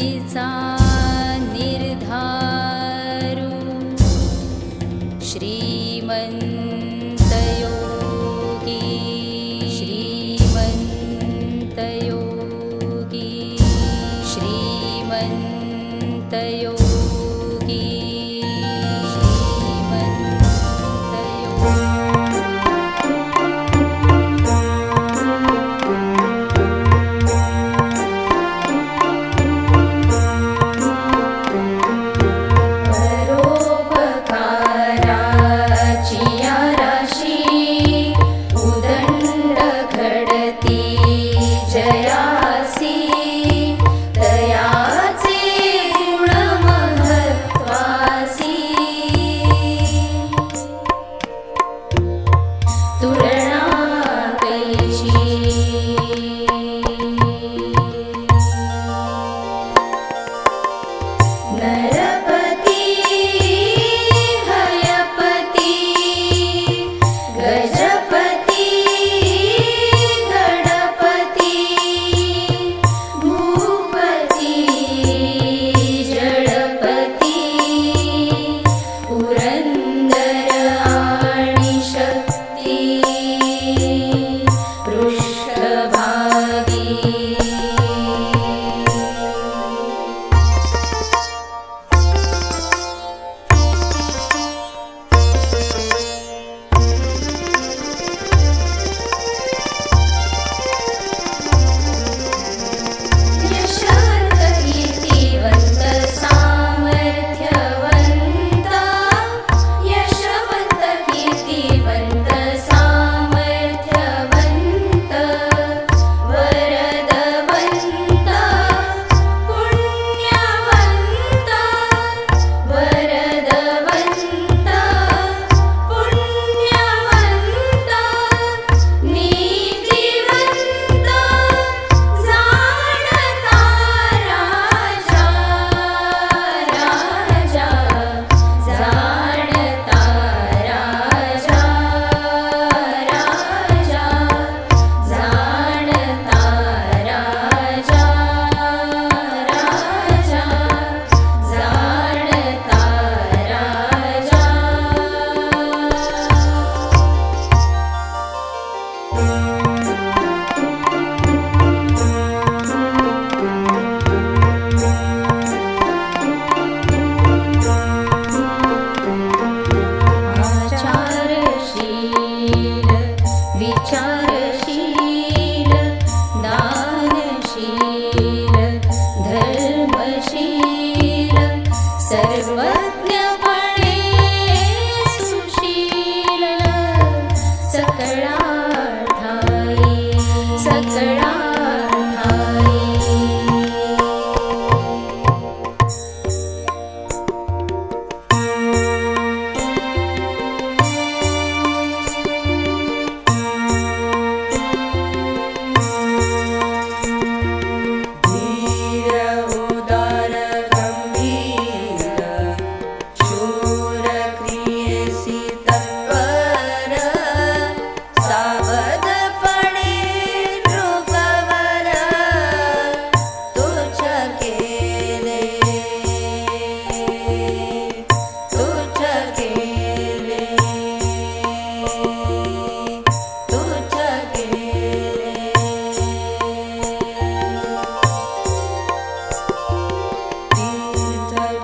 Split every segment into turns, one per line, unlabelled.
一早。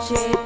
shape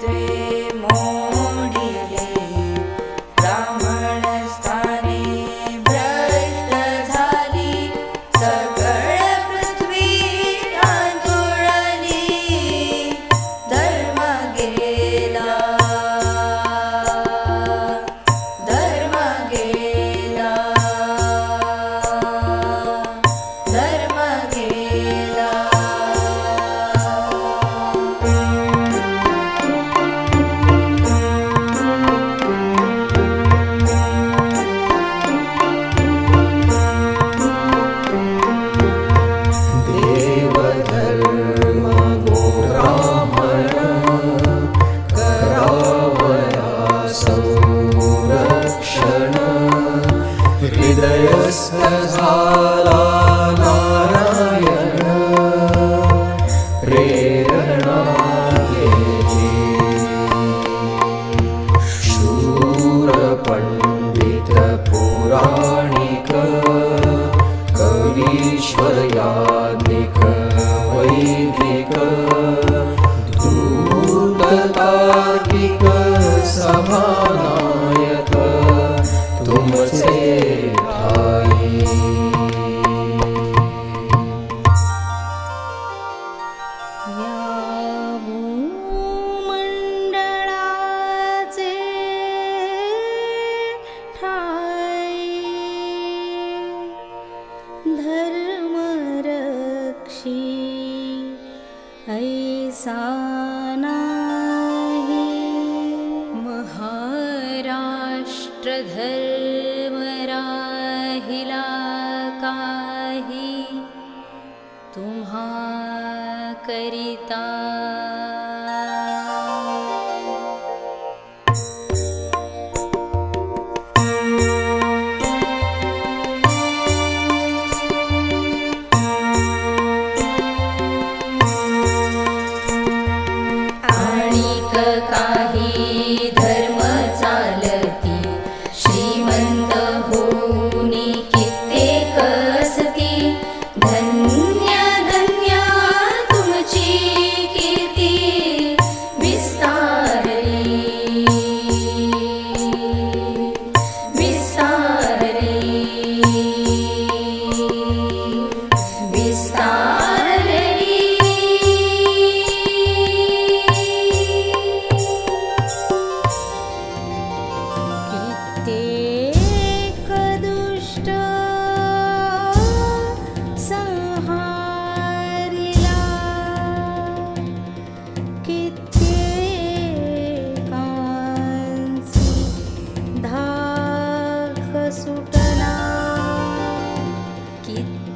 Lord.
धर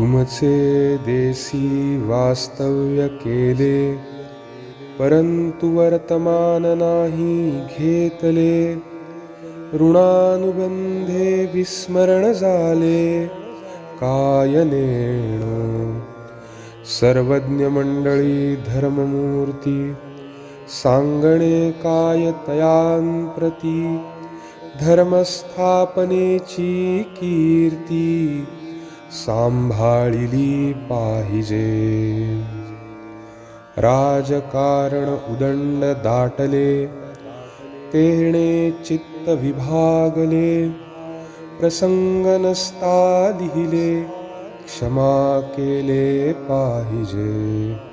तुमचे
देसी वास्तव्य केले परंतु वर्तमान नाही घेतले. ऋणानुबंधे विस्मरण झाले कायनेण सर्वज्ञ मंडळी धर्ममूर्ती सांगणे काय तयांप्रती धर्मस्थापनेची कीर्ती सांभाळिली पाहिजे. राजकारण उदंड दाटले तेणे चित्त विभागले प्रसंग नसता लिहिले क्षमा केले पाहिजे.